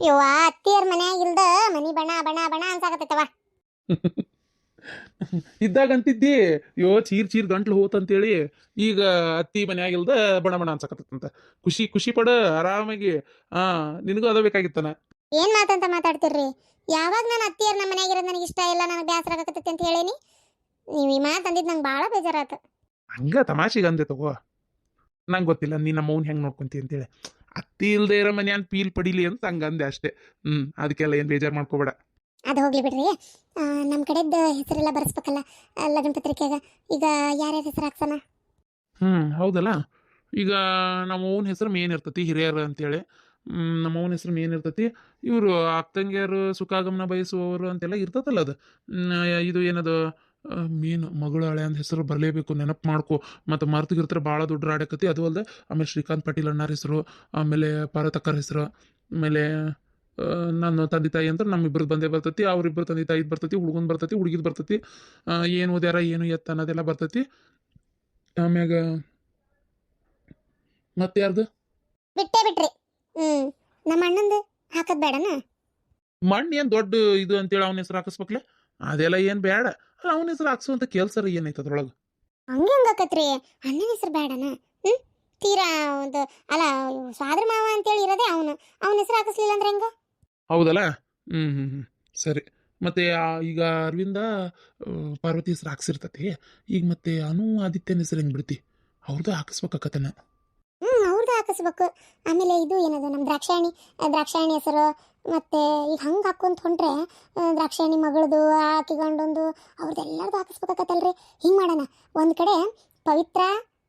ಯವ್ವ ಅತ್ತಿಯರ್ ಮನ್ಯಾಗ ಇಲ್ದ ಮನಿ ಬಣ ಬಣ ಬಣ ಅನ್ಸಾಕತ್ತೈತವ ಇದ್ದಾಗ ಅಂತಿದ್ದಿ ಯೋ ಚೀರ್ ಚೀರ್ ಗಂಟ್ಲು ಹೋತಂತೇಳಿ ಈಗ ಅತ್ತಿ ಮನ್ಯಾಗಿಲ್ದ ಬಣ ಬಣ ಅನ್ಸಕತ್ತಂತ. ಖುಷಿ ಖುಷಿ ಪಡ ಆರಾಮಾಗಿ ಆ ನಿನಗೂ ಅದ ಬೇಕಾಗಿತ್ತನ. ಏನ್ ಮಾತಂತ ಮಾತಾಡ್ತಿರ್ರಿ? ಯಾವಾಗ ನಾನು ಅತ್ತಿಯರ್ ನಮ್ಮ ಮನ್ಯಾಗಿರೋದು ನನಗೆ ಇಷ್ಟ ಇಲ್ಲ ನನಗೆ ಬೇಸರ ಆಗತ್ತೈತಿ ಅಂತ ಹೇಳೇನಿ. ನೀವು ಈ ಮಾತು ಅಂದಿದ್ದು ನಂಗೆ ಭಾಳ ಬೇಜಾರಾತು. ಹಂಗ ತಮಾಷೆಗೆ ಅಂದೆ ತಗೋ. ನಂಗೆ ಗೊತ್ತಿಲ್ಲ ನೀ ನಮ್ಮ ಅವ್ನ ಹೆಂಗೆ ನೋಡ್ಕೊಂತಿ ಅಂತೇಳಿ. ಅತ್ತಿ ಇಲ್ದೇ ಇರೋ ಮನ್ಯಾನ್ ಪೀಲ್ ಪಡಿಲಿ ಅಂತ ಹಂಗ ಅಂದೆ ಅಷ್ಟೇ. ಹ್ಮ್ ಅದಕ್ಕೆಲ್ಲ ಏನ್ ಬೇಜಾರ್ ಮಾಡ್ಕೋಬೇಡ. ಅದು ಹೋಗ್ಲಿ ಬಿಡ್ರಿ. ನಮ್ಮ ಕಡೆದ ಹೆಸರೆಲ್ಲ ಬರ್ಸ್ಬೇಕಲ್ಲ ಲಗ್ನ ಪತ್ರಿಕೆಗ. ಈಗ ಯಾರ್ಯಾರ ಹೆಸರು ಹಾಕ್ಸಣ? ಹ್ಮ್ ಹೌದಲ್ಲ? ಈಗ ನಮ್ಮ ಅವನ ಹೆಸರು ಮೇನ್ ಇರ್ತತಿ ಹಿರಿಯರು ಅಂತೇಳಿ. ಹೇಳಿ ನಮ್ಮ ಅವನ ಹೆಸರು ಮೇನ್ ಇರ್ತತಿ. ಇವರು ಅಕ್ಕಂಗಿಯರು ಸುಖಾಗಮನ ಬಯಸುವವರು ಅಂತೆಲ್ಲ ಇರ್ತತಲ್ಲ ಅದು. ಇದು ಏನದು? ಮೇನ್ ಮಗಳು ಹಳೆ ಅಂತ ಹೆಸರು ಬರಲೇಬೇಕು ನೆನಪು ಮಾಡ್ಕೊ. ಮತ್ತು ಮರ್ತಗಿರ್ತಾರೆ ಭಾಳ ದೊಡ್ಡ ರಾಡಕತಿ ಅದು ಅಲ್ಲದೆ ಆಮೇಲೆ ಶ್ರೀಕಾಂತ್ ಪಾಟೀಲ್ ಅಣ್ಣಾರ ಹೆಸರು ಆಮೇಲೆ ಪಾರತಕ್ಕರ ಹೆಸರು ಆಮೇಲೆ ನಾನು ನನ್ನ ತಂದೆ ತಾಯಿ ಅಂತ ನಮ್ಮಿಬ್ಬರು ಬಂದೇ ಬರ್ತೈತಿ. ಅವ್ರಿಬ್ಬರು ತಂದೆ ತಾಯಿ ಬರ್ತೈತಿ ಹುಡುಗನ್ ಬರ್ತೈತಿ ಹುಡುಗಿದ್ ಬರ್ತೈತಿ. ಏನು ಓದ್ಯಾರ ಏನು ಎತ್ತ ಅನ್ನೋದೆಲ್ಲ ಬರ್ತೈತಿ. ಆಮ್ಯಾಗ ಮತ್ತೆ ಯಾರ್ದು? ಬಿಟ್ಟೆ ಬಿಟ್ರಿ. ಹ್ಮ್ ನಮ್ಮ ಅಣ್ಣಂದು ಹಾಕದ್ ಬೇಡನ ಮಣ್ಣು ಏನು ದೊಡ್ಡ ಇದು ಅಂತೇಳಿ ಅವನ ಹೆಸರು ಹಾಕಿಸ್ಬೇಕಲ್ಲ ಅದೆಲ್ಲ ಏನು ಬೇಡ ಅವನ ಹೆಸರು ಹಾಕ್ಸುವಂತ ಕೆಲಸ ಏನೈತೆ ಅದ್ರೊಳಗೆ? ಹಂಗೆ ಹಂಗಾಕತ್ರಿ ಅಣ್ಣನ ಹೆಸರು ಬೇಡನ ಹ್ಮ್? ತೀರಾ ಒಂದು ಅಲ್ಲ ಸ್ವಾದ್ರ ಮಾವ ಅಂತೇಳಿ ಇರೋದೇ ಅವನು. ಅವನ ಹೆಸರು ಹಾಕಿಸ್ಲಿಲ್ಲ ಅಂದ್ರೆ ಹೆಂಗ? ಹೌದಲ್ಲ? ಹ್ಞೂ ಹ್ಞೂ ಹ್ಞೂ ಸರಿ. ಮತ್ತೆ ಆ ಈಗ ಅರವಿಂದ ಆ, ಪಾರ್ವತಿ ಹೆಸರು ಹಾಕ್ಸಿರ್ತತಿ. ಈಗ ಮತ್ತೆ ಅನು ಆದಿತ್ಯನ ಹೆಸರು ಹೆಂಗ್ ಬಿಡ್ತಿ? ಅವ್ರದ್ದು ಹಾಕಿಸ್ಬೇಕಾಕತ್ತನ. ಹಾಕಿಸ್ಬೇಕು. ಆಮೇಲೆ ಇದು ಏನದು ನಮ್ಮ ದ್ರಾಕ್ಷಾಯಣಿ ದ್ರಾಕ್ಷಾಯಣಿ ಹೆಸರು, ಮತ್ತೆ ಈಗ ಹಂಗೆ ಹಾಕೊಂತ ಹೊಂಟ್ರೆ ದ್ರಾಕ್ಷಾಯಣಿ ಮಗಳದು ಆಕಿ ಅವ್ರದ್ದು ಅವ್ರದ್ದೆಲ್ಲರದು ಹಾಕಿಸ್ಬೇಕಾಗತ್ತಲ್ರಿ ಹಿಂಗೆ ಮಾಡೋಣ. ಒಂದು ಕಡೆ ಪವಿತ್ರ,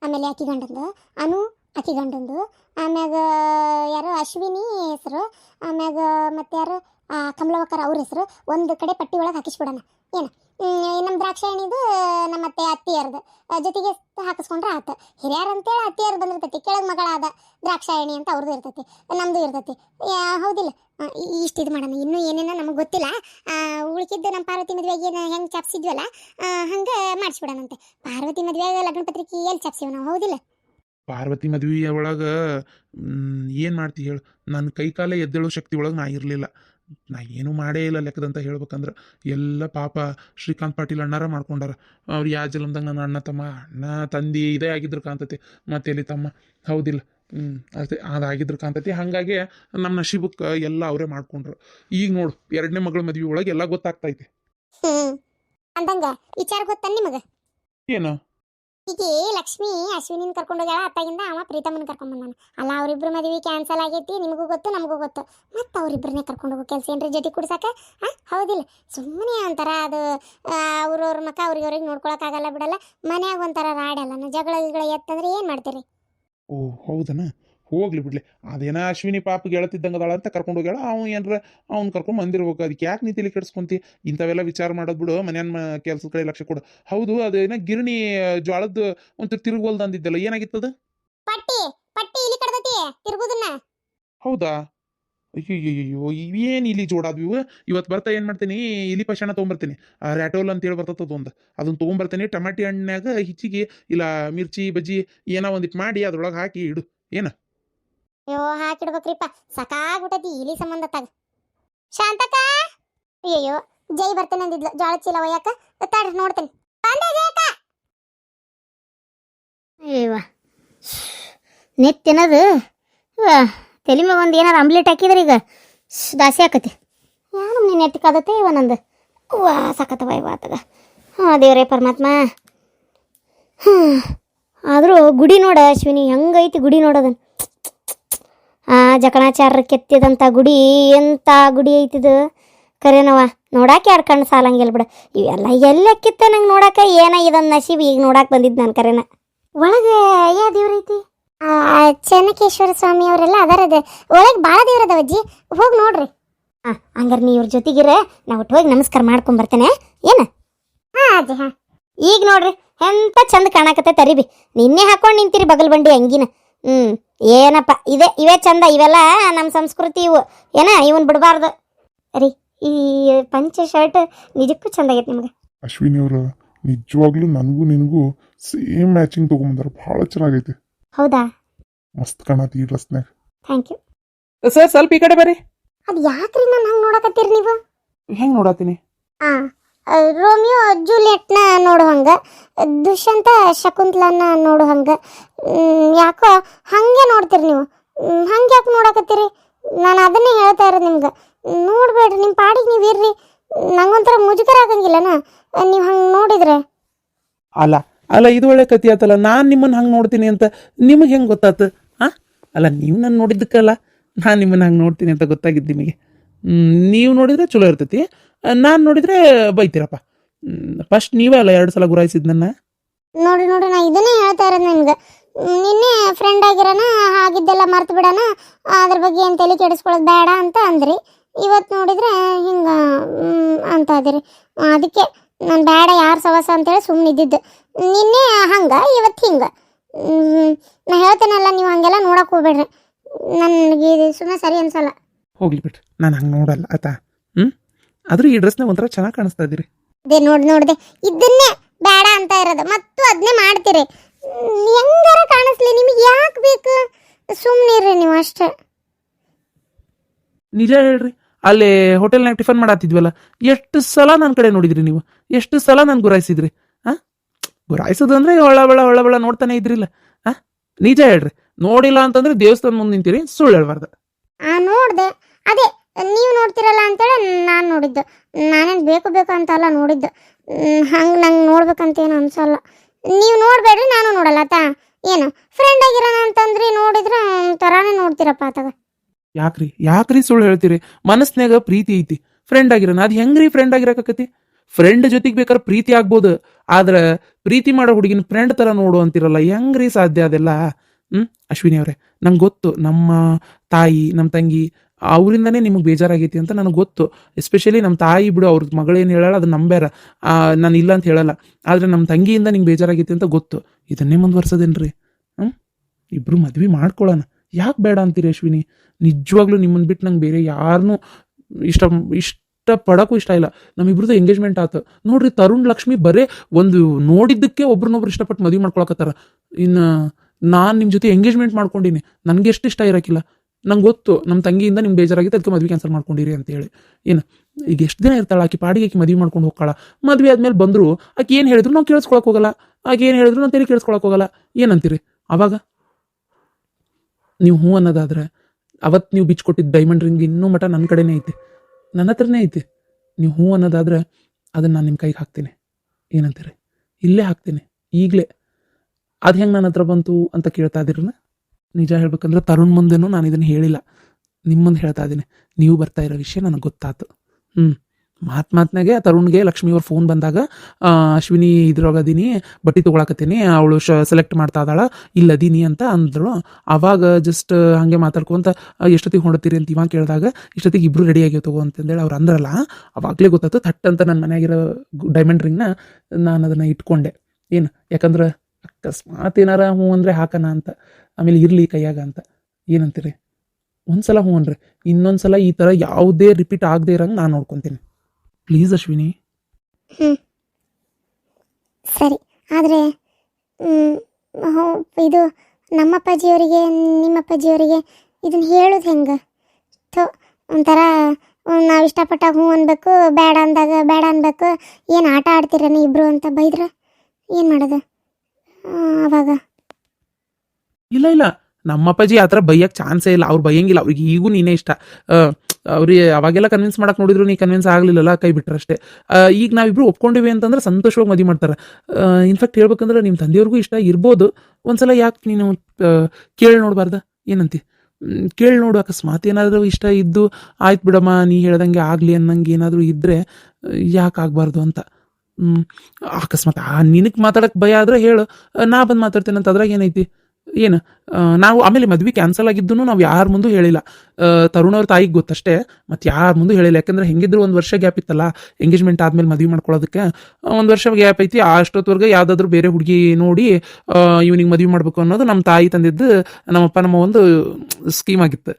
ಆಮೇಲೆ ಆಕಿ ಗಂಡಂದು ಅನು ಆಕಿ ಗಂಡಂದು ಆಮ್ಯಾಗ ಯಾರು ಅಶ್ವಿನಿ ಹೆಸರು, ಆಮ್ಯಾಗ ಮತ್ತು ಯಾರು ಕಮಲವಕ್ಕರ ಅವ್ರ ಹೆಸರು, ಒಂದು ಕಡೆ ಪಟ್ಟಿ ಒಳಗೆ ಹಾಕಿಸ್ಬಿಡೋಣ. ಏನು? ನಮ್ಮ ದ್ರಾಕ್ಷಾಯಣಿದು ನಮ್ಮ ಅತ್ತೆ, ಅತ್ತಿಯರ್ದು. ಜೊತೆಗೆ ಹಾಕಿಸ್ಕೊಂಡ್ರೆ ಆತ. ಹಿರಿಯರ್ ಅಂತೇಳಿ ಅತ್ತಿಯರ್ ಬಂದಿರ್ತೈತಿ, ಕೆಳಗೆ ಮಗಳಾದ ದ್ರಾಕ್ಷಾಯಣಿ ಅಂತ ಅವ್ರದ್ದು ಇರ್ತೈತಿ ನಮ್ಮದು ಇರ್ತೈತಿ. ಹೌದಿಲ್ಲ. ಇಷ್ಟು ಇದು ಮಾಡೋಣ ಇನ್ನೂ ಏನೇನೋ ನಮಗೆ ಗೊತ್ತಿಲ್ಲ. ಉಳಿಕಿದ್ದು ನಮ್ಮ ಪಾರ್ವತಿ ಮದುವೆಗೆ ಹೆಂಗೆ ಚಾಪ್ಸಿದ್ವಲ್ಲ ಹಂಗೆ ಮಾಡಿಸ್ಬಿಡೋಣಂತೆ. ಪಾರ್ವತಿ ಮದುವೆಗೆ ಲಗ್ನ ಪತ್ರಿಕೆ ಎಲ್ಲಿ ಚಾಪ್ಸಿವ್ ನಾವು, ಹೌದಿಲ್ಲ? ಪಾರ್ವತಿ ಮದುವೆಯ ಒಳಗೆ ಏನು ಮಾಡ್ತಿ ಹೇಳು. ನನ್ನ ಕೈಕಾಲ ಎದ್ದೇಳೋ ಶಕ್ತಿ ಒಳಗೆ ನಾ ಇರಲಿಲ್ಲ. ನಾ ಏನೂ ಮಾಡೇ ಇಲ್ಲ ಲೆಕ್ಕದಂತ ಹೇಳ್ಬೇಕಂದ್ರೆ ಎಲ್ಲ ಪಾಪ ಶ್ರೀಕಾಂತ್ ಪಾಟೀಲ್ ಅಣ್ಣಾರ ಮಾಡ್ಕೊಂಡಾರ. ಅವ್ರು ಯಾ ಜಲಮ್ದಾಗ ನನ್ನ ಅಣ್ಣ ತಮ್ಮ ಅಣ್ಣ ತಂದಿ ಇದೇ ಆಗಿದ್ರು ಕಾಂತತಿ ಮತ್ತೆ ಎಲ್ಲಿ ತಮ್ಮ? ಹೌದಿಲ್ಲ. ಹ್ಞೂ ಅದೇ ಅದಾಗಿದ್ರು ಕಾಂತತಿ ಹಾಗಾಗಿ ನಮ್ಮ ನಶೀಬಕ್ಕೆ ಎಲ್ಲ ಅವರೇ ಮಾಡ್ಕೊಂಡ್ರು. ಈಗ ನೋಡು ಎರಡನೇ ಮಗಳ ಮದ್ವೆ ಒಳಗೆ ಎಲ್ಲ ಗೊತ್ತಾಗ್ತೈತೆ. ಹ್ಮ್ ಅಂದಂಗ ವಿಚಾರ ಗೊತ್ತ ನಿಮಗೆ? ಏನು? ಈಗ ಲಕ್ಷ್ಮಿ, ಅಶ್ವಿನಿನ ಕರ್ಕೊಂಡು ಹೋಗ್ಯಾಳ ಅತ್ತಾಗಿಂದ ಅವ ಪ್ರೀತಮ್ಮನ ಕರ್ಕೊಂಡ್ ಬಂದಾನ ಅಲ್ಲ, ಅವ್ರಿಬ್ರು ಮದುವೆ ಕ್ಯಾನ್ಸಲ್ ಆಗೈತಿ, ನಿಮಗೂ ಗೊತ್ತು, ನಮಗೂ ಗೊತ್ತು. ಮತ್ತೆ ಅವ್ರಿಬ್ರನ್ನೇ ಕರ್ಕೊಂಡು ಹೋಗೋ ಕೆಲಸ ಏನ್ರಿ ಜೊತೆ ಕುಡ್ಸಾಕ? ಆ, ಹೌದಿಲ್ಲ. ಸುಮ್ಮನೆ ಒಂಥರ ಅದು ಅವ್ರವ್ರ ಮಕ್ಕ ಅವ್ರಿಗೆ ಅವ್ರಿಗೆ ನೋಡ್ಕೊಳಕ್ಕಾಗಲ್ಲ ಬಿಡಲ್ಲ. ಮನ್ಯಾಗ ಒಂಥರ ರಾಡಲ್ಲ ಜಗಳ ಎತ್ತಂದ್ರೆ ಏನು ಮಾಡ್ತೀರಿ? ಓ, ಹೌದನ? ಹೋಗ್ಲಿ ಬಿಡ್ಲಿ. ಅದೇನೋ ಅಶ್ವಿನಿ ಪಾಪ ಗೆಳತಿದ್ದಂಗೆ ಅದಾಳ ಅಂತ ಕರ್ಕೊಂಡು ಹೋಗ್ಯಾಳ. ಅವ್ನು ಏನ್ರ ಅವ್ನು ಕರ್ಕೊಂಡು ಬಂದಿರ್ಬೇಕು. ಅದಕ್ಕೆ ಯಾಕೆ ನೀತಿಲಿ ಕೆಡ್ಸ್ಕೊಂತಿ? ಇಂಥವೆಲ್ಲ ವಿಚಾರ ಮಾಡೋದು ಬಿಡು. ಮನೆಯನ್ನ ಕೆಲಸದ ಕಡೆ ಲಕ್ಷ ಕೊಡು. ಹೌದು ಅದೇನ ಗಿರಣಿ ಜ್ವಾಳದ ಒಂಥರ ತಿರುಗೋಲ್ದು ಅಂದಿದ್ದಲ್ಲ. ಏನಾಗಿತ್ತದ ಪಟ್ಟಿ ಪಟ್ಟಿ ಇಲ್ಲಿ ಕಡದತಿ ತಿರುಗೋದನ್ನ. ಹೌದಾ? ಅಯ್ಯಯ್ಯೋ ಇವೇನು ಇಲ್ಲಿ ಜೋಡಾದ್ವಿ ಇವು? ಇವತ್ತು ಬರ್ತಾ ಏನು ಮಾಡ್ತೀನಿ? ಇಲಿ ಪಶಾಣ ತೊಗೊಂಬರ್ತೀನಿ. ಆ ರ್ಯಾಟೋಲ್ ಅಂತೇಳಿ ಬರ್ತದ ಒಂದು ಅದನ್ನ ತೊಗೊಂಬರ್ತೀನಿ. ಟಮಾಟಿ ಹಣ್ಣಾಗ ಹಿಚ್ಚಿಗೆ ಇಲ್ಲ ಮಿರ್ಚಿ ಬಜ್ಜಿ ಏನೋ ಒಂದಿಟ್ಟು ಮಾಡಿ ಅದ್ರೊಳಗೆ ಹಾಕಿ ಇಡು. ಅಯ್ಯೋ, ಹಾಕಿಡ್ಬೇಕ್ರಿಪ್ಪ. ಸಾಕಾಗ್ಬಿಟ್ಟೈತಿ, ಇಲಿ ಸಂಬಂಧ ತಗ ಶಾಂತಕ ಅಯ್ಯಯ್ಯೋ, ಜೈ ಬರ್ತೇನೆ ಅಂದಿದ್ಲು. ಜೋಳ ಚೀಲ ಒಯ್ಯಾಕ. ತಡ್ರಿ, ನೋಡ್ತೇನೆ. ಬಂದೆ ಜಯಕ್ಕ. ಅಯ್ಯವ್ವ ನೆತ್ತಿನದು ತಲೆ ಮ್ಯಾಗ ಒಂದು ಏನಾರ ಆಮ್ಲೆಟ್ ಹಾಕಿದ್ರೆ ಈಗ? ದಾಸಿ ಆಕತಿ. ಯಾರು ನೀನು ನೆಟ್ ಕಾದತ್ತೆ ಇವ ನಂದು? ವಾ ಸಕತ್ತವ ಇವ ಆತಗ ಹಾಂ, ದೇವ್ರೇ ಪರಮಾತ್ಮ. ಆದರೂ ಗುಡಿ ನೋಡ, ಅಶ್ವಿನಿ. ಹೆಂಗೈತಿ ಗುಡಿ ನೋಡೋದನ್? ಆ ಜಕಣಾಚಾರ್ಯ ಕೆತ್ತಿದಂಥ ಗುಡಿ ಎಂಥ ಗುಡಿ ಐತಿದು? ಕರೆನವ ನೋಡಾಕ ಯಾರು ಕಣ್ಣು ಸಾಲಂಗಿಲ್ಲ ಬಿಡ. ಇವೆಲ್ಲ ಎಲ್ಲಕ್ಕಿತ್ತ ನಂಗೆ ನೋಡಾಕ ಏನ ಇದನ್ನ ನಶೀಬ್ ಈಗ ನೋಡಾಕ ಬಂದಿದ್ದು ನಾನು ಕರೆನ. ಒಳಗೆ ಯಾ ದೇವ್ರೈತಿ ಆ, ಚೆನ್ನಕೇಶ್ವರ ಸ್ವಾಮಿ ಅವರೆಲ್ಲ ಅದರದ ಒಳಗೆ ಭಾಳ ದೇವ್ರದ ಅಜ್ಜಿ. ಹೋಗಿ ನೋಡ್ರಿ. ಹಾಂ ಹಂಗಾರೆ ನೀ ಇವ್ರ ಜೊತೆಗಿರ ನಾ ಒಟ್ಟು ಹೋಗಿ ನಮಸ್ಕಾರ ಮಾಡ್ಕೊಂಡ್ ಬರ್ತೇನೆ ಏನು? ಹಾಂ ಅಜ್ಜಿ ಹಾಂ. ಈಗ ನೋಡ್ರಿ ಎಂತ ಚಂದ ಕಾಣಕತ್ತೈತೆ ತರಿಬಿ ನಿನ್ನೆ ಹಾಕೊಂಡು ನಿಂತಿರಿ ಬಗಲ್ ಬಂಡಿ ಅಂಗಿನ. ಹ್ಞೂ ಏನಪ್ಪ ಇದೇ ಇವೇ ಚಂದ ಇವೆಲ್ಲ ನಮ್ಮ ಸಂಸ್ಕೃತಿ ಇವು. ಏನ ಇವನ್ ಬಿಡಬಾರ್ದು. ರೀ ಈ ಪಂಚ ಶರ್ಟ್ ನಿಜಕ್ಕೂ ಚಂದ ಆಗೈತೆ ನಿಮ್ಗೆ. ಅಶ್ವಿನಿ ಅವರ ನಿಜವಾಗ್ಲೂ ನನಗೂ ನಿನಗೂ ಸೇಮ್ ಮ್ಯಾಚಿಂಗ್ ತೊಗೊಂಬಂದಾರ. ಭಾಳ ಚೆನ್ನಾಗೈತೆ. ಹೌದಾ? ಮಸ್ತ್ ಕಾಣತಿ ಈ ಡ್ರೆಸ್ನಾಗ ಥ್ಯಾಂಕ್ ಯು ಸರ್ ಸ್ವಲ್ಪ ಈ ಕಡೆ ಬರ್ರಿ. ಅದು ಯಾಕ್ರಿ ನಾನು ಹಂಗೆ ನೋಡಕತ್ತೀರಿ ನೀವು? ಹೆಂಗೆ ನೋಡತ್ತೀನಿ? ಹಾಂ ಆ, ರೋಮಿಯೋ ಜೂಲಿಯಟ್ನ ನೋಡೋ ಹಂಗೆ ದುಷ್ಯಂತ ಶಕುಂತಲನ್ನ ನೋಡೋ ಹಂಗೆ ಯಾಕೋ ಹಂಗೆ ನೋಡ್ತೀರಿ ನೀವು. ಹಂಗೆ ಯಾಕೆ ನೋಡಕತ್ತೀರಿ? ನಾನು ಅದನ್ನೇ ಹೇಳ್ತಾ ಇರೋದು ನಿಮ್ಗೆ. ನೋಡ್ಬೇಡ್ರಿ ನಿಮ್ಮ ಪಾಡಿಗೆ ನೀವು ಇರ್ರಿ. ನಂಗೊಂಥರ ಮುಜುಗರ ಆಗಂಗಿಲ್ಲನ? ನೀವು ಹಂಗೆ ನೋಡಿದ್ರೆ. ಅಲ್ಲ ಅಲ್ಲ, ಇದು ಒಳ್ಳೆ ಕತಿ ಆತಲ್ಲ. ನಾನು ನಿಮ್ಮನ್ನು ಹಂಗೆ ನೋಡ್ತೀನಿ ಅಂತ ನಿಮಗೆ ಹೆಂಗೆ ಗೊತ್ತಾತು? ಹಾಂ ಅಲ್ಲ, ನೀವು ನಾನು ನೋಡಿದ್ದಕ್ಕಲ್ಲ. ನಾನು ನಿಮ್ಮನ್ನು ಹಂಗೆ ನೋಡ್ತೀನಿ ಅಂತ ಗೊತ್ತಾಗಿದ್ದು ನಿಮಗೆ. ನೀವು ನೋಡಿದ್ರೆ ಚಲೋ ಇರ್ತೈತಿ. ನಾನು ನೋಡಿದ್ರೆ ಬೈತೀರಪ್ಪ. ಫಸ್ಟ್ ನೀವೇ ಅಲ್ಲ ಎರಡು ಸಲ ಗುರಾಯಿಸಿದ್ ನನ್ನ. ನೋಡಿ ನೋಡಿ ನಾ ಇದನ್ನೇ ಹೇಳ್ತಾ ಇರೋದು ನಿಮ್ಗೆ. ನಿನ್ನೆ ಫ್ರೆಂಡ್ ಆಗಿರೋಣ ಹಾಗಿದ್ದೆಲ್ಲ ಮರ್ತು ಬಿಡೋಣ ಅದ್ರ ಬಗ್ಗೆ ಏನು ತಲೆ ಕೆಡಿಸ್ಕೊಳ್ಳೋದು ಬೇಡ ಅಂತ ಅಂದ್ರಿ. ಇವತ್ತು ನೋಡಿದ್ರೆ ಹಿಂಗೆ ಅಂತ ಅದಿರಿ. ಅದಕ್ಕೆ ನಾನು ಬೇಡ ಯಾರು ಸವಾಸ ಅಂತೇಳಿ ಸುಮ್ಮನೆ ಇದ್ದಿದ್ದು. ನಿನ್ನೆ ಹಂಗೆ ಇವತ್ತು ಹಿಂಗೆ. ನಾ ಹೇಳ್ತೇನಲ್ಲ ನೀವು ಹಂಗೆಲ್ಲ ನೋಡಕ್ಕೆ ಹೋಗ್ಬೇಡ್ರಿ. ನನಗೆ ಇದು ಸುಮ್ಮನೆ ಸರಿ ಅನ್ಸಲ್ಲ. ಹೋಗ್ಲಿ ಬಿಟ್ರಿ ನಾನು ಹಂಗೆ ನೋಡಲ್ಲ ಆಯ್ತಾ? ಆದರೂ ಈ ಡ್ರೆಸ್ನ ಒಂಥರ ಚೆನ್ನಾಗಿ ಕಾಣಿಸ್ತಾ ಇದ್ದೀರಿ ಅದೇ ನೋಡಿ ನೋಡಿದೆ ಇದನ್ನೇ ಬೇಡ ಅಂತ ಇರೋದು. ಮತ್ತು ಅದನ್ನೇ ಮಾಡ್ತೀರಿ. ಹೆಂಗಾರ ಕಾಣಿಸ್ಲಿ ನಿಮಗೆ ಯಾಕೆ ಬೇಕು? ಸುಮ್ಮನಿರ್ರಿ ನೀವು ಅಷ್ಟೇ. ನಿಜ ಹೇಳ್ರಿ ಅಲ್ಲಿ ಹೋಟೆಲ್ನಾಗ ಟಿಫನ್ ಮಾಡತ್ತಿದ್ವಲ್ಲ ಎಷ್ಟು ಸಲ ನನ್ನ ಕಡೆ ನೋಡಿದ್ರಿ ನೀವು? ಎಷ್ಟು ಸಲ ನಾನು ಗುರಾಯಿಸಿದ್ರಿ? ಹಾಂ ಗುರಾಯಿಸೋದು ಅಂದ್ರೆ ಒಳ ಒಳ ಒಳ ನೋಡ್ತಾನೆ ಇದ್ರಿಲ್ಲ. ಹಾಂ ನಿಜ ಹೇಳ್ರಿ ನೋಡಿಲ್ಲ ಅಂತಂದ್ರೆ ದೇವಸ್ಥಾನ ಮುಂದೆ ನಿಂತೀರಿ ಸುಳ್ಳು ಹೇಳ್ಬಾರ್ದು. ಆ ನೋಡಿದೆ. ಅದೇ ನೀವು ನೋಡ್ತಿರಲ್ಲ ಅಂತೇಳಿ ನಾನು ನೋಡಿದ್ದು. ನಾನೇನು ಬೇಕು ಬೇಕು ಅಂತಲ್ಲ ನೋಡಿದ್ದು. ಹಂಗೆ ನಂಗೆ ನೋಡ್ಬೇಕಂತೇನು ಅನ್ಸಲ್ಲ. ನೀವು ನೋಡಬೇಡ್ರಿ, ನಾನು ನೋಡಲ್ಲ ತಾ ಏನು ಫ್ರೆಂಡ್ ಆಗಿರೋಣ ಅಂತಂದ್ರಿ, ನೋಡಿದ್ರೆ ತರಾನೇ ನೋಡ್ತೀರಪ್ಪ, ಆತಾಗ. ಯಾಕ್ರಿ? ಯಾಕ್ರಿ ಸುಳ್ಳು ಹೇಳ್ತೀರಿ? ಮನಸ್ನಾಗ ಪ್ರೀತಿ ಐತಿ. ಫ್ರೆಂಡ್ ಆಗಿರೋಣ, ಅದು ಹೆಂಗ್ರಿ ಫ್ರೆಂಡ್ ಆಗಿರಕತಿ ಫ್ರೆಂಡ್ ಜೊತೆಗೆ ಬೇಕಾದ್ರೆ ಪ್ರೀತಿ ಆಗ್ಬೋದು. ಆದ್ರೆ ಪ್ರೀತಿ ಮಾಡೋ ಹುಡುಗಿನ ಫ್ರೆಂಡ್ ತರ ನೋಡು ಅಂತಿರಲ್ಲ, ಹೆಂಗ್ರಿ ಸಾಧ್ಯ ಅದೆಲ್ಲ? ಹ್ಮ್, ಅಶ್ವಿನಿ ಅವರೇ, ನಂಗೆ ಗೊತ್ತು. ನಮ್ಮ ತಾಯಿ, ನಮ್ಮ ತಂಗಿ ಅವರಿಂದನೇ ನಿಮಗೆ ಬೇಜಾರಾಗೈತಿ ಅಂತ ನನಗೆ ಗೊತ್ತು. ಎಸ್ಪೆಷಲಿ ನಮ್ಮ ತಾಯಿ ಬಿಡು, ಅವ್ರ ಮಗಳೇನು ಹೇಳಲ್ಲ ಅದು ನಂಬ್ಯಾರ. ನಾನು ಇಲ್ಲ ಅಂತ ಹೇಳಲ್ಲ. ಆದರೆ ನಮ್ಮ ತಂಗಿಯಿಂದ ನಿಂಗೆ ಬೇಜಾರಾಗೈತಿ ಅಂತ ಗೊತ್ತು. ಇದನ್ನೇ ಮುಂದುವರ್ಸೋದೇನ್ರಿ? ಹ್ಞೂ ಇಬ್ಬರು ಮದ್ವೆ ಮಾಡ್ಕೊಳ್ಳೋಣ ಯಾಕೆ ಬೇಡ ಅಂತೀರಿ ಅಶ್ವಿನಿ? ನಿಜವಾಗ್ಲೂ ನಿಮ್ಮನ್ನು ಬಿಟ್ಟು ನಂಗೆ ಬೇರೆ ಯಾರನ್ನೂ ಇಷ್ಟ ಇಷ್ಟ ಪಡೋಕ್ಕೂ ಇಷ್ಟ ಇಲ್ಲ. ನಮ್ಮಿಬ್ರದ್ದು ಎಂಗೇಜ್ಮೆಂಟ್ ಆತು. ನೋಡ್ರಿ, ತರುಣ್ ಲಕ್ಷ್ಮಿ ಬರೇ ಒಂದು ನೋಡಿದ್ದಕ್ಕೆ ಒಬ್ರನ್ನೊಬ್ರು ಇಷ್ಟಪಟ್ಟು ಮದುವೆ ಮಾಡ್ಕೊಳಕತ್ತಾರ. ಇನ್ನು ನಾನು ನಿಮ್ಮ ಜೊತೆ ಎಂಗೇಜ್ಮೆಂಟ್ ಮಾಡ್ಕೊಂಡಿನಿ. ನನಗೆ ಎಷ್ಟು ಇಷ್ಟ ಇರೋಕ್ಕಿಲ್ಲ ನಂಗೆ ಗೊತ್ತು ನಮ್ಮ ತಂಗಿಯಿಂದ ನಿಮ್ಗೆ ಬೇಜಾರಾಗಿತ್ತು ಅದಕ್ಕೆ ಮದುವೆ ಕ್ಯಾನ್ಸಲ್ ಮಾಡ್ಕೊಂಡಿರಿ ಅಂತೇಳಿ ಏನು, ಈಗ ಎಷ್ಟು ದಿನ ಇರ್ತಾಳೆ ಆಕೆ ಪಾಡಿಗೆ ಆಕೆ ಮದುವೆ ಮಾಡ್ಕೊಂಡು ಹೋಗ್ತಾಳ? ಮದುವೆ ಆದ್ಮೇಲೆ ಬಂದರು, ಆಕೆ ಏನು ಹೇಳಿದ್ರು ನಾವು ಕೇಳಿಸ್ಕೊಳಕ್ಕೆ ಹೋಗಲ್ಲ. ಆಕೆ ಏನು ಹೇಳಿದ್ರು ನಾವು ತಲೆ ಕೇಳಿಸ್ಕೊಳಕ್ಕೆ ಹೋಗಲ್ಲ. ಏನಂತೀರಿ? ಅವಾಗ? ನೀವು ಹ್ಞೂ ಅನ್ನೋದಾದ್ರೆ ಅವತ್ತು ನೀವು ಬಿಚ್ಚು ಕೊಟ್ಟಿದ್ದು ಡೈಮಂಡ್ ರಿಂಗ್ ಇನ್ನೂ ಮಠ ನನ್ನ ಕಡೆನೇ ಐತೆ. ನನ್ನ ಹತ್ರನೇ ಐತೆ. ನೀವು ಹ್ಞೂ ಅನ್ನೋದಾದ್ರೆ ಅದನ್ನು ನಾನು ನಿಮ್ಮ ಕೈಗೆ ಹಾಕ್ತೀನಿ. ಏನಂತೀರಿ? ಇಲ್ಲೇ ಹಾಕ್ತೀನಿ. ಈಗಲೇ. ಅದು ಹೆಂಗೆ ನನ್ನ ಹತ್ರ ಬಂತು ಅಂತ ಕೇಳ್ತಾ ಇದ್ದೀರನ ನಿಜ ಹೇಳ್ಬೇಕಂದ್ರೆ ತರುಣ್ ಮುಂದೆನೂ ನಾನು ಇದನ್ನು ಹೇಳಿಲ್ಲ. ನಿಮ್ಮ ಮುಂದೆ ಹೇಳ್ತಾ ಇದ್ದೀನಿ ನೀವು ಬರ್ತಾ ಇರೋ ವಿಷಯ ನನಗೆ ಗೊತ್ತಾಯ್ತು ಹ್ಞೂ ಮಾತು ಮಾತ್ನಾಗೆ ತರುಣ್ಗೆ ಲಕ್ಷ್ಮಿಯವ್ರ ಫೋನ್ ಬಂದಾಗ ಅಶ್ವಿನಿ ಇದ್ರೊಳಗದೀನಿ ಬಟ್ಟೆ ತೊಗೊಳಕತ್ತೀನಿ, ಅವಳು ಶ ಸೆಲೆಕ್ಟ್ ಮಾಡ್ತಾ ಇದ್ದಾಳ ಇಲ್ಲದೀನಿ ಅಂತ ಅಂದ್ರು ಅವಾಗ ಜಸ್ಟ್ ಹಾಗೆ ಮಾತಾಡ್ಕೊಂತ ಎಷ್ಟೊತ್ತಿಗೆ ಹೊರಡ್ತೀರಿ? ಅಂತ ಇವಾಗ ಕೇಳಿದಾಗ, ಇಷ್ಟೊತ್ತಿಗೆ ಇಬ್ರು ರೆಡಿ ಆಗಿ ತಗೋ ಅಂತಂದೇಳಿ ಅವ್ರು ಅಂದ್ರಲ್ಲ, ಅವಾಗಲೇ ಗೊತ್ತಾಯ್ತು ಥಟ್ ಅಂತ ನನ್ನ ಮನೆಯಾಗಿರೋ ಡೈಮಂಡ್ ರಿಂಗ್ನ ನಾನು ಅದನ್ನು ಇಟ್ಕೊಂಡೆ. ಏನು, ಯಾಕಂದ್ರೆ, ಅಕಸ್ಮಾತ್ ಏನಾರ ಹ್ಞೂ ಅಂದರೆ ಹಾಕೋಣ ಅಂತ. ಆಮೇಲೆ ಇರಲಿ ಕೈಯಾಗ ಅಂತ. ಏನಂತೀರಿ? ಒಂದ್ಸಲ ಹ್ಞೂ ಅನ್ರಿ. ಇನ್ನೊಂದ್ಸಲ ಈ ಥರ ಯಾವುದೇ ರಿಪೀಟ್ ಆಗದೆ ಇರಂಗೆ ನಾನು ನೋಡ್ಕೊತೀನಿ. ಪ್ಲೀಸ್ ಅಶ್ವಿನಿ. ಸರಿ. ಆದರೆ ಇದು ನಮ್ಮ ಅಪ್ಪಾಜಿಯವರಿಗೆ ನಿಮ್ಮ ಅಪ್ಪಾಜಿಯವರಿಗೆ ಇದನ್ನ ಹೇಳೋದು ಹೆಂಗೆ? ಥೋ ಒಂಥರ ನಾವು ಇಷ್ಟಪಟ್ಟಾಗ ಹ್ಞೂ ಅನ್ಬೇಕು ಬೇಡ ಅಂದಾಗ ಬೇಡ ಅನ್ಬೇಕು ಏನು ಆಟ ಆಡ್ತೀರೇನು ಇಬ್ಬರು ಅಂತ ಬೈದ್ರೆ? ಏನು ಮಾಡೋದು? ಆ, ಅವಾಗ. ಇಲ್ಲ ಇಲ್ಲ. ನಮ್ಮ ಅಪ್ಪಾಜಿ ಆ ಥರ ಬೈಯಕ್ಕೆ ಚಾನ್ಸೇ ಇಲ್ಲ. ಅವ್ರು ಬೈಯಂಗಿಲ್ಲ. ಅವ್ರಿಗೆ ಈಗೂ ನೀನೇ ಇಷ್ಟ. ಅವ್ರಿಗೆ ಅವಾಗೆಲ್ಲ ಕನ್ವಿನ್ಸ್ ಮಾಡಕ್ಕೆ ನೋಡಿದ್ರು ನೀ ಕನ್ವಿನ್ಸ್ ಆಗಲಿಲ್ಲಲ್ಲ, ಕೈ ಬಿಟ್ರೆ ಅಷ್ಟೇ. ಈಗ ನಾವಿಬ್ರು ಒಪ್ಕೊಂಡಿವಿ ಅಂತಂದ್ರೆ ಸಂತೋಷವಾಗಿ ಮದುವೆ ಮಾಡ್ತಾರೆ. ಇನ್ಫ್ಯಾಕ್ಟ್ ಹೇಳ್ಬೇಕಂದ್ರೆ ನಿಮ್ಮ ತಂದೆಯವ್ರಿಗೂ ಇಷ್ಟ ಇರ್ಬೋದು. ಒಂದ್ಸಲ ಯಾಕೆ ನೀನು ಕೇಳಿ ನೋಡಬಾರ್ದ? ಏನಂತಿ? ಕೇಳಿ ನೋಡು. ಅಕಸ್ಮಾತ್ ಏನಾದರೂ ಇಷ್ಟ ಇದ್ದು, ಆಯ್ತು ಬಿಡಮ್ಮ, ನೀ ಹೇಳ್ದಂಗೆ ಆಗಲಿ ಅನ್ನಂಗೆ ಏನಾದರೂ ಇದ್ದರೆ ಯಾಕೆ ಆಗಬಾರ್ದು ಅಂತ? ಅಕಸ್ಮಾತ್ ಆ ನಿನಗೆ ಮಾತಾಡಕ್ಕೆ ಭಯ ಆದರೆ ಹೇಳು. ನಾ ಬಂದು ಮಾತಾಡ್ತೇನೆ ಅಂತ ಅದ್ರಾಗ ಏನೈತಿ? ಏನು? ನಾವು ಆಮೇಲೆ ಮದ್ವೆ ಕ್ಯಾನ್ಸಲ್ ಆಗಿದ್ದು ನಾವು ಯಾರ ಮುಂದೂ ಹೇಳಿಲ್ಲ. ತರುಣವ್ರ ತಾಯಿಗೆ ಗೊತ್ತಷ್ಟೇ ಮತ್ತು ಯಾರ ಮುಂದೆ ಹೇಳಿಲ್ಲ. ಯಾಕಂದ್ರೆ ಹೆಂಗಿದ್ರು ಒಂದು ವರ್ಷ ಗ್ಯಾಪ್ ಇತ್ತಲ್ಲ ಎಂಗೇಜ್ಮೆಂಟ್ ಆದ್ಮೇಲೆ ಮದುವೆ ಮಾಡ್ಕೊಳ್ಳೋದಕ್ಕೆ ಒಂದು ವರ್ಷ ಗ್ಯಾಪ್ ಐತಿ ಅಷ್ಟೊತ್ತವರೆಗೆ ಯಾವುದಾದ್ರೂ ಬೇರೆ ಹುಡುಗಿ ನೋಡಿ ಇವ್ನಿಗೆ ಮದುವೆ ಮಾಡ್ಬೇಕು ಅನ್ನೋದು ನಮ್ಮ ತಾಯಿ ತಂದಿದ್ದು, ನಮ್ಮಪ್ಪ ನಮ್ಮ ಒಂದು ಸ್ಕೀಮ್ ಆಗಿತ್ತು.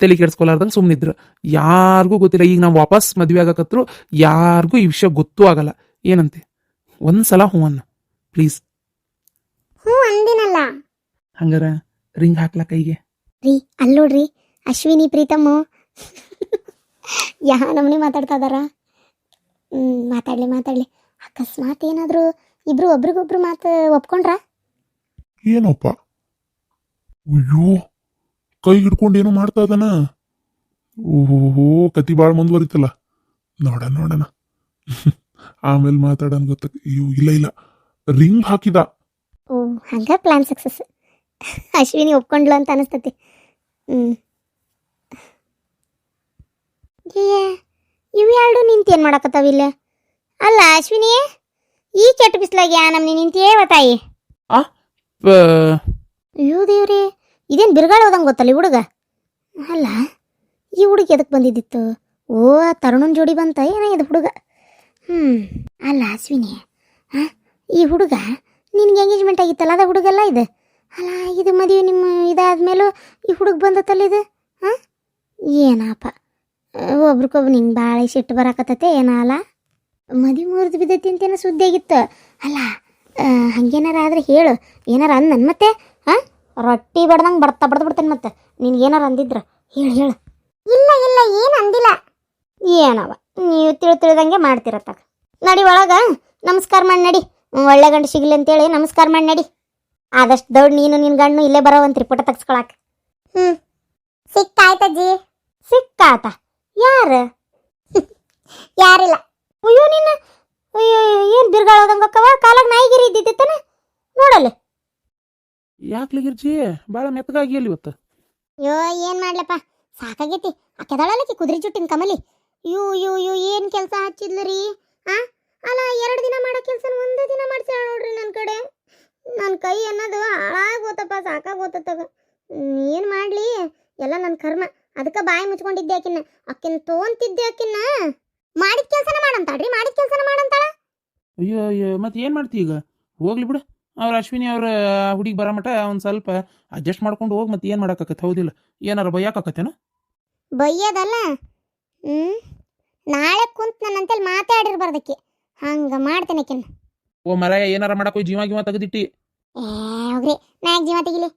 ತಲೆ ಕೆಡ್ಸ್ಕೊಲಾರ್ದಂಗೆ ಸುಮ್ಮನಿದ್ರು ಯಾರಿಗೂ ಗೊತ್ತಿಲ್ಲ, ಈಗ ನಾವು ವಾಪಸ್ ಮದುವೆ ಆಗಕತ್ರು, ಯಾರಿಗೂ ಈ ವಿಷಯ ಗೊತ್ತೂ ಆಗಲ್ಲ. ಏನಂತೆ? ಒಂದ್ಸಲ ಹ್ಞೂ ಅನ್ನ ಪ್ಲೀಸ್ ಹ್ಞೂ ಅಂದಿನಲ್ಲ. ಹಂಗಾರ ರಿಂಗ್ ಹಾಕ್ಲಾ ಕೈಗೆ? ರೀ ಅಲ್ಲಿ ನೋಡ್ರಿ ಅಶ್ವಿನಿ ಪ್ರೀತಮ್ಮ. ಯಾ ನಮ್ಮನೆ ಮಾತಾಡ್ತಾ ಇದಾರ. ಹ್ಞೂ ಮಾತಾಡ್ಲಿ ಮಾತಾಡಲಿ. ಅಕಸ್ಮಾತ್ ಏನಾದರೂ ಇಬ್ರು ಒಬ್ರಿಗೊಬ್ರು ಮಾತು ಒಪ್ಕೊಂಡ್ರ? ಏನಪ್ಪ? ಅಯ್ಯೋ ಕೈ ಹಿಡ್ಕೊಂಡು ಏನೋ ಮಾಡ್ತಾ ಇದ್ದಾನ ಓಹೋ ಕತಿ ಭಾಳ ಮುಂದುವರಿತಲ್ಲ. ನೋಡೋಣ ನೋಡೋಣ ಆಮೇಲೆ ಮಾತಾಡೋಣ ಗೊತ್ತ ಅಯ್ಯೋ ಇಲ್ಲ ಇಲ್ಲ. ರಿಂಗ್ ಹಾಕಿದ. ಓ ಹಂಗ ಪ್ಲಾನ್ ಸಕ್ಸಸ್ ಅಶ್ವಿನಿ ಒಪ್ಕೊಂಡ್ಲು ಅಂತ ಅನಿಸ್ತತಿ. ಹ್ಞೂ ಏ ಇವು ಎರಡು ಏನು ಮಾಡಕತ್ತಾವ ಇಲ್ಲ? ಅಲ್ಲ ಅಶ್ವಿನಿ ಈ ಕೆಟ್ಟ ಬಿಸಿಲಾಗಿ ಯಾ ನಮ್ನಿ ನಿಂತಿಯೇ ತಾಯಿ ಅಯ್ಯೋ ದೇವ್ರಿ ಇದೇನು ಬಿರುಗಾಳ ಹೋದಂಗೆ ಗೊತ್ತಲ್ಲ ಈ ಹುಡುಗ? ಅಲ್ಲ ಈ ಹುಡುಗ ಎದಕ್ಕೆ ಬಂದಿದ್ದಿತ್ತು? ಓ ಆ ತರುಣನ್ ಜೋಡಿ ಬಂತ? ಏನ ಇದು ಹುಡುಗ? ಹ್ಞೂ ಅಲ್ಲ ಅಶ್ವಿನಿ ಹಾಂ ಈ ಹುಡುಗ ನಿನ್ಗೆ ಎಂಗೇಜ್ಮೆಂಟ್ ಆಗಿತ್ತಲ್ಲ ಅದ ಹುಡುಗಲ್ಲ ಇದು? ಇದು ಮದುವೆ ನಿಮ್ಮ ಇದಾದ್ಮೇಲೂ ಈ ಹುಡುಗ ಬಂದತ್ತಲ್ಲ ಇದು? ಹಾಂ ಏನಪ್ಪ ಒಬ್ರಿಗೊಬ್ರು ನಿಂಗೆ ಭಾಳ ಸಿಟ್ಟು ಬರಾಕತ್ತತೆ ಏನಲ್ಲ ಮದುವೆ ಮುರಿದು ಬಿದ್ದೈತಿ ಅಂತೇನೋ ಸುದ್ದಿ ಆಗಿತ್ತು. ಅಲ್ಲ ಹಂಗೇನಾರ ಆದ್ರೆ ಹೇಳು. ಏನಾರ ಅಂದನ್ ಮತ್ತೆ? ಹಾಂ ರೊಟ್ಟಿ ಬಡ್ದಂಗೆ ಬಡ್ತಾ ಬಡ್ದು ಬಿಡ್ತೇನೆ ಮತ್ತೆ? ನಿನ್ಗೇನಾರ ಅಂದಿದ್ರ ಹೇಳು ಹೇಳು. ಇಲ್ಲ ಇಲ್ಲ, ಏನು ಅಂದಿಲ್ಲ. ಏನವ? ನೀವು ತಿಳಿ ತಿಳಿದಂಗೆ ಮಾಡ್ತಿರತ್ತಾಗ ನಡಿ ಒಳಗೆ, ನಮಸ್ಕಾರ ಮಾಡಿ ನಡಿ. ಒಳ್ಳೆ ಗಂಡು ಸಿಗ್ಲಿ ಅಂತೇಳಿ ನಮಸ್ಕಾರ ಮಾಡಿ ನಡಿ. ಆದಷ್ಟು ದೊಡ್ಡ ನೀನು ನಿನ್ನ ಗಂಡು ಇಲ್ಲೇ ಬರೋವಂತ್ರಿ ಪುಟ ತಗ್ಸ್ಕೊಳಕ್. ಸಿಕ್ತಾಯ್ತಜ್ಜಿ ಸಿಕ್ಕಾತ? ಯಾರ? ಯಾರಿಲ್ಲ. ಅಯ್ಯೋ ನಿನ್ನ ಅಯ್ಯೋ ಏನು ಬಿರ್ಗಾಳೋದಂಗಕ್ಕವ ಕಾಲಾಗ ನಾಯಿಗಿರಿ ಇದ್ದಿತ್ತನ ನೋಡಲ್ಲ. ಯಾಕೆ ಗಿರ್ಜಿ? ಭಾಳ ಮೆತ್ತಗಾಗಿ ಅಲ್ಲಿ ಇವತ್ತು? ಅಯ್ಯೋ ಏನು ಮಾಡ್ಲಪ್ಪ? ಸಾಕಾಗೈತಿ. ಅಕ್ಕೆದಳಲ್ಲಕಿ ಕುದುರೆ ಜುಟ್ಟಿನ ಕಮಲಿ. ಯೂ ಯೂ ಯೂ ಏನು ಕೆಲಸ ಹಚ್ಚಿದ್ಲು ರೀ ಆ? ಅಲ್ಲ ಎರಡು ದಿನ ಮಾಡೋ ಕೆಲಸ ಒಂದೇ ದಿನ ಮಾಡ್ಸ್ಯಾಳ ನೋಡ್ರಿ ನನ್ನ ಕಡೆ. ನನ್ನ ಕೈ ಅನ್ನೋದು ಹಾಳಾಗೋತಪ್ಪ ಸಾಕಾಗೋತತ್ತಗ ಏನು ಮಾಡಲಿ ಎಲ್ಲ ನನ್ನ ಕರ್ಮ. ಅದಕ್ಕೆ ಬಾಯಿ ಮುಚ್ಕೊಂಡಿದ್ದೆ ಆಕಿನ್ನ. ಅಕ್ಕಿನ ತೋಂತಿದ್ದೆ ಆಕಿನ್ನ. ಮಾಡಿದ ಕೆಲಸನ ಮಾಡಂತಾಳ್ರಿ ಮಾಡಿದ ಕೆಲಸನ ಮಾಡಂತಾಳ? ಅಯ್ಯೋ ಅಯ್ಯೋ ಮತ್ತೆ ಏನು ಮಾಡ್ತಿ ಈಗ? ಹೋಗ್ಲಿ ಬಿಡು. ಅವ್ರ ಅಶ್ವಿನಿ ಅವ್ರ ಹುಡುಗಿ ಬರೋ ಮಟ ಒಂದು ಸ್ವಲ್ಪ ಅಡ್ಜಸ್ಟ್ ಮಾಡ್ಕೊಂಡು ಹೋಗಿ ಮತ್ತೆ ಏನು ಮಾಡೋಕ್ಕಾಗತ್ತೆ ಹೌದಿಲ್ಲ. ಏನಾರ ಬೈಯಾಕತ್ತೇನ ಬೈಯೋದಲ್ಲ? ಹ್ಞೂ ನಾಳೆ ಕುಂತ್ ನನ್ನಂತೇಳಿ ಮಾತಾಡಿರ್ಬಾರ್ದಕ್ಕೆ. ಹಂಗೆ ಮಾಡ್ತೇನೆ ಆಕಿನ್ನ. ಓ ಮರ ಏನಾರ ಮಾಡಕ್ಕೆ ಜೀವ ಗೀವ ತೆಗೆದಿಟ್ಟಿ. ಜೀವ ತೆಗಿಲಿ?